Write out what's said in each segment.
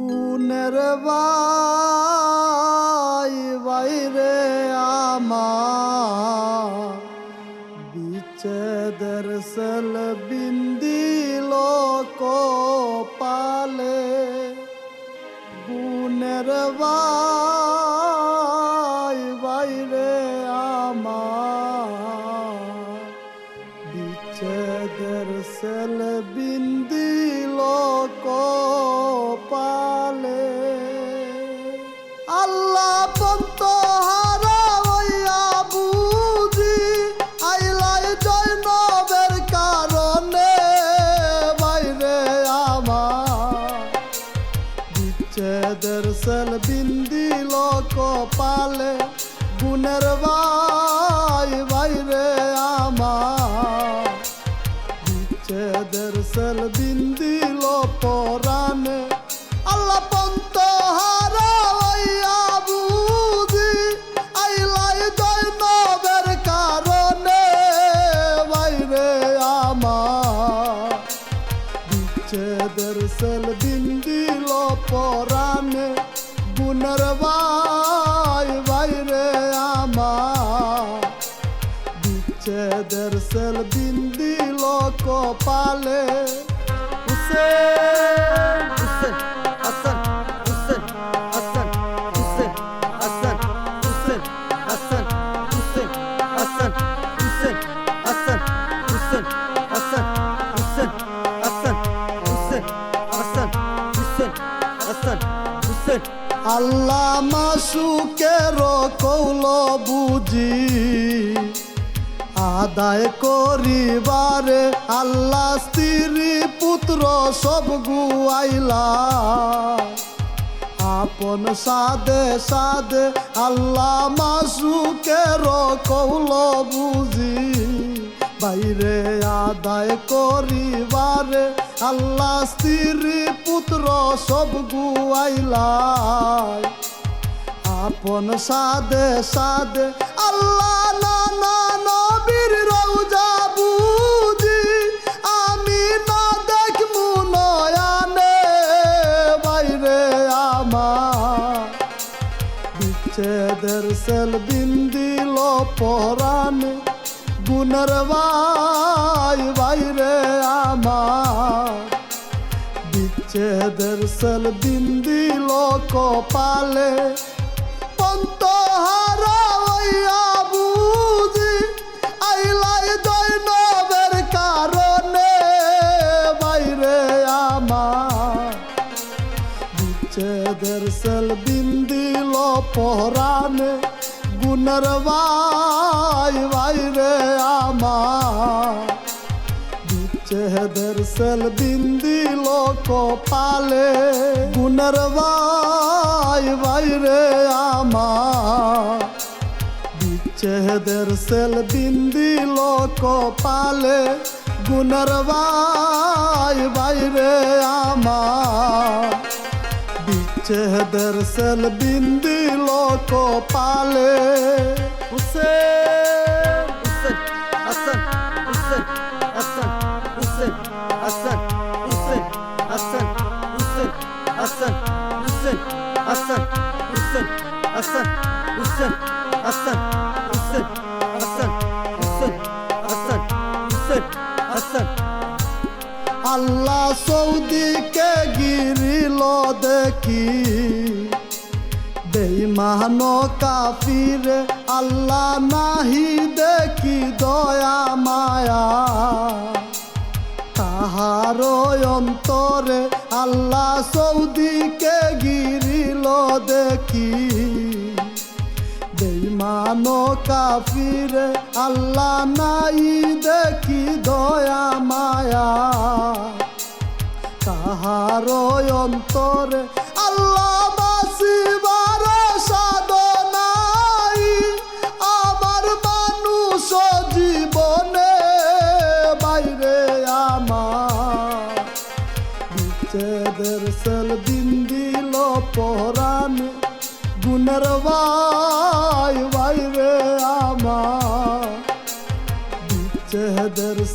গুনের বাই বাইরে আমার বিচ্ছেদের সেল বিন্দিল পালে গুনের বাই বাইরে আমার বিচ্ছেদের সেল বিন্দিল পালে বিচ্ছেদের সেল বিন্দিল পরাণে। আল্লাহ পন্ত হারা হইয়া বুঝি আইলাই জৈনবের কারণে ভাই বাইরে আমার। বিচ্ছেদের সেল বিন্দিল কপালে হুসেন হুসেন হাসান হুসেন হাসান হুসেন হাসান হুসেন হাসান হুসেন হাসান হুসেন হাসান হুসেন হাসান হুসেন হাসান হুসেন হাসান হুসেন হাসান হুসেন আল্লাহ মাসুকের কৌল বুঝি আদায় করিবারে আল্লাহ স্ত্রী পুত্র সব গুয়াইলা। আপন সাদে সাদে আল্লাহ মাসুকের কৌল বুঝি। বাইরে আদায় করিবারে আল্লাহ স্ত্রী পুত্র সব গুয়াইলাই আপন সাদে সাদে আল্লাহ আমি না বিচ্ছেদের সেল বিন্দিল পরাণে গুণের ভাই বাইরে আমার। বিচ্ছেদের সেল বিন্দিল কপালে পহরান গুণর ভাই ভাই রে আমার। চেহদের সেল বিন্দি লোক পালে, গুণর ভাই ভাই রে আমার। চেহদের সেল বিন্দি লোক পালে, গুণর ভাই ভাই রে আমার। বিচ্ছেদের সেল বিন্দিল কপালে Hussain Hasan Hussain Hasan Hussain Hasan Hussain Hasan Hussain Hasan Hussain Hasan Hussain Hasan Hussain Hasan Hussain Hasan Allah সৌদিকে গিরিল দেখি। বেইমান কাফিরে আল্লাহ নাহি দেখি দয়া, মায়া। তাহার অন্তরে আল্লাহ সৌদিকে গিরিল দেখি। বেইমান কাফিরে আল্লাহ নাই দেখি দয়া মায়া। তাহার অন্তরে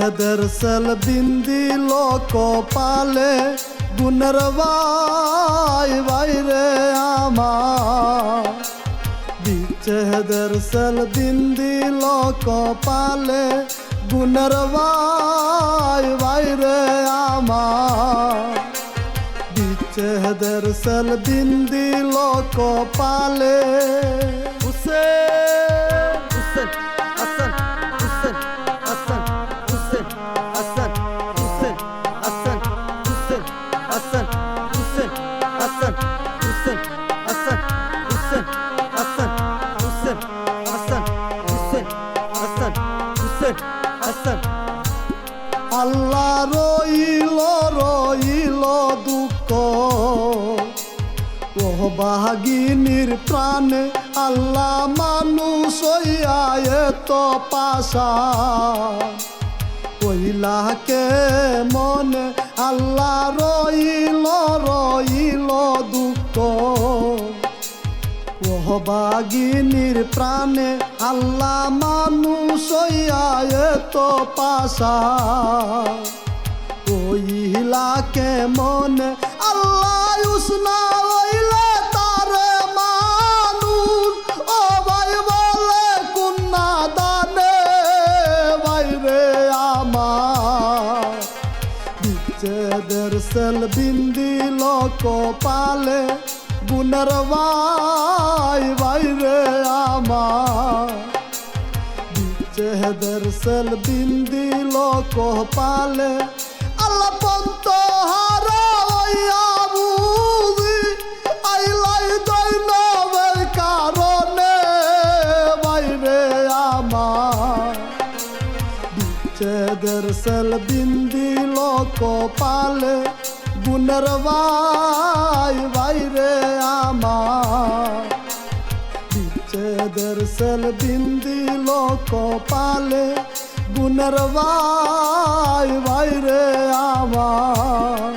বিচ্ছেদের সেল বিন্দি লোক পালে গুণের ভাই বাইরে আমার বিচ্ছেদের সেল বিন্দি লোক পালে গুণের ভাই বাইরে আমার বিচ্ছেদের সেল বিন্দি লোক পালে হুসেন হুসেন হাসান বাগিনীর প্রাণে আল্লাহ মানুষ এত পাশা। কইলাকে মনে আল্লাহ রইল রইল দুঃখ। ওহবাগিনীর প্রাণে আল্লাহ মানুষ এত পাশা। ওইলাকে মনে আল্লাহ উসনা সেল বিন্দি লোক পালে গুণের ভাই বাইরে আমার। বিচ্ছেদের সেল বিন্দি লোক পালে আল্লাহ পন্ত হারা হইয়া বুঝি আইলাই দৈনবের কারণে বাইরে আমার। বিচ্ছেদের সেল বিন্দি লোক পালে গুণের ভাই বাইরে আমার। বিচ্ছেদের সেল বিন্দি লোক পালে গুণের ভাই বাইরে আমার।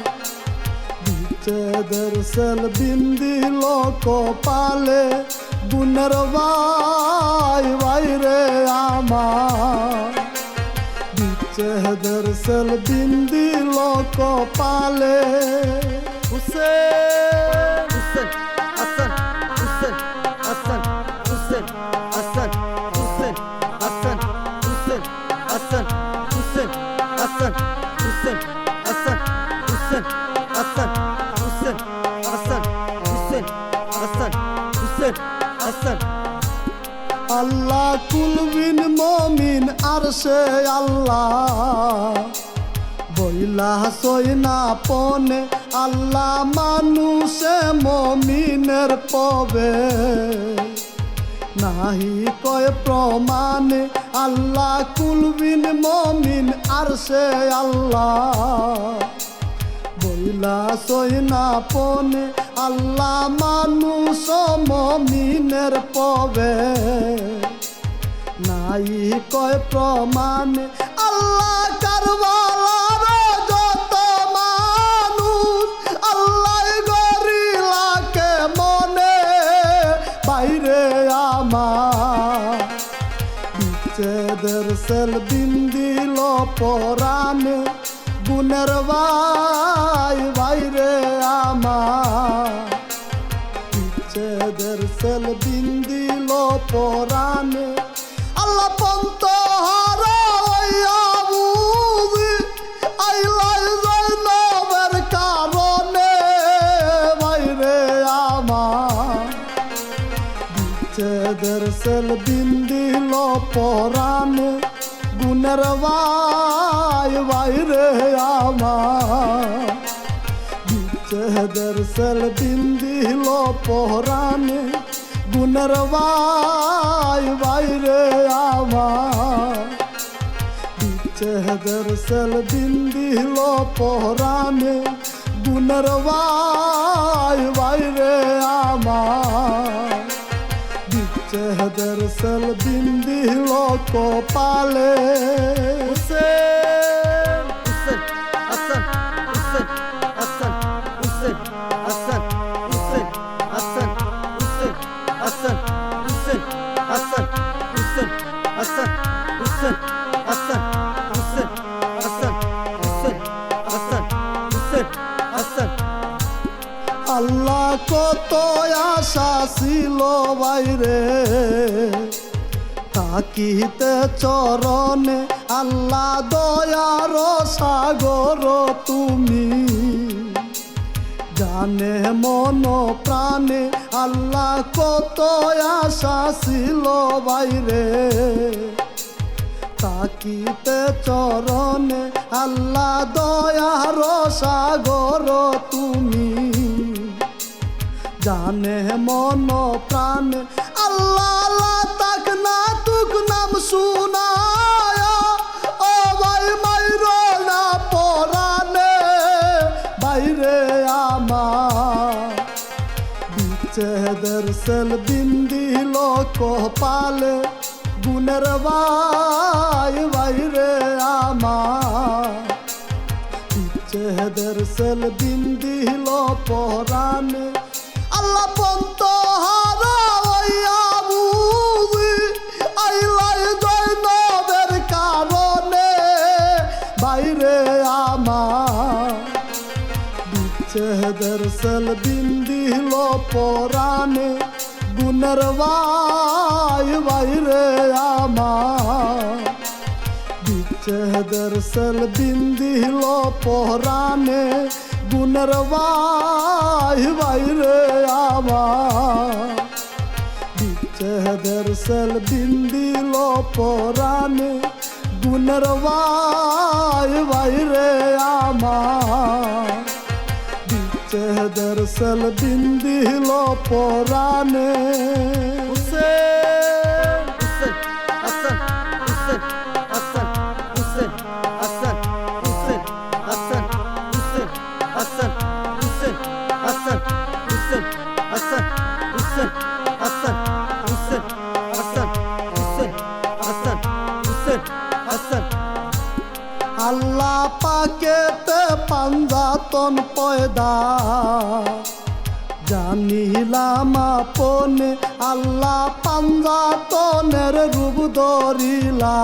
বিচ্ছেদের সেল বিন্দি লোক পালে গুণের ভাই বাইরে আমার। বিচ্ছেদের সেল বিন্দি লোক পালে। হুসেন সে আল্লাহ। বইলা সইনা পনে আল্লাহ মানুষে মমিনের পবে। নাহি কয় প্রমাণে আল্লাহ কুলবিন মমিন আর সে আল্লাহ। বইলা সইনা পনে আল্লাহ মানুষ মমিনের পবে। নাই কয় প্রমাণ, আল্লাহ কারবালার যত মানুষ, আল্লাহ গরিলাকে মনে, বাইরে বিচ্ছেদের সেল বিন্দিল পরাণে, গুণের সেল ছেদের সেল বিন্দিল পরাণে গুণের বাই বাইরে আমার। ছেদের সেল বিন্দিল পরাণে গুণের ভাই বাইরে আমার। বিচ্ছেদের সেল বিন্দিল পরাণে গুণের ভাই বাইরে আমার। বিচ্ছেদের সেল বিন্দিল কপালে Hussein, Hassan, Hussein, Hassan, Hussein, Hassan, Hussein, Hassan. আল্লাহ কত চরণে আল্লাহ দয়ার সাগর তুমি জানে মন প্রাণে আল্লাহ কত আশা ছিল বাইরে তাকিতে চরণে আল্লাহ দয়ার সাগর তুমি। জানে মন প্রাণে আল্লাহ তাক না তুক নাম শুনা চেহেদের সেল বিন্দিল কপালে, গুণের বা বিচ্ছেদের সেল বিন্দি লো পরানে আল্লাহ পন্ত হারা হইয়া বুঝি আইলাই কারণে। বাইরে আমার বিচ্ছেদের সেল সেল বিন্দিল পরাণে। গুণের ভাই বাইরে আমার বিচ্ছেদের সেল বিন্দিল পরাণে গুণের ভাই বাইরে আমার বিচ্ছেদের সেল বিন্দিল পরাণে Hassan. আল্লাহ পাকেতে পাঞ্জাতন পয়দা। জানিলাম আপনে আল্লাহ পাঞ্জাতনের রূপ ধরিলা।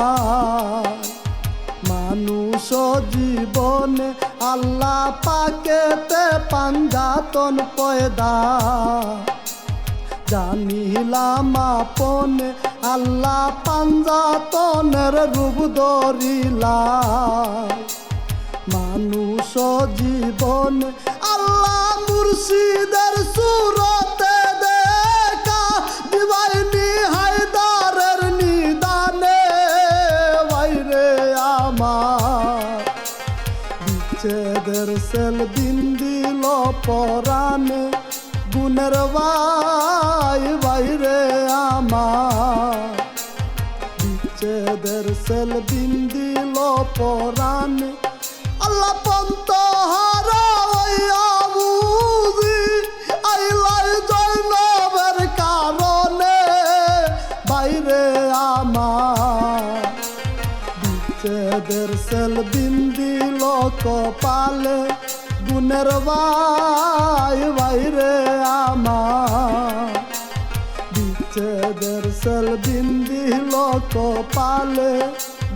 মানুষ জীবনে আল্লাহ পাকেতে পাঞ্জাতন পয়দা। জানিলাম আপনে, আল্লাহ পাঞ্জাতনের রূপ ধরিলা মানুষ জীবন আল্লাহ মুর্শিদের সুরতে দেখা দিবাইনি হায়দারের নিদানে। বাইরে আমার বিচ্ছেদের সেল বিন্দিল পরাণে, গুণের ভাই বিচ্ছেদের সেল বিন্দিল পরাণে আল্লাহ পন্ত হারা বুঝি আইলাই গুণের ভাই বাইরে আমার ছেদের সেল বিন্দি লোক পালে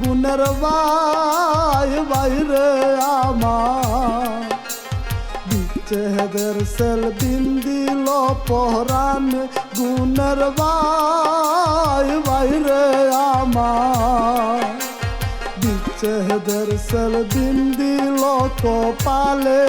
গুণের বাই বাইরে আমার। বিচ্ছেদের সেল বিন্দি লো পহরান গুণের বাই বাইরে আমার। বিচ্ছেদের সেল বিন্দি লোক পালে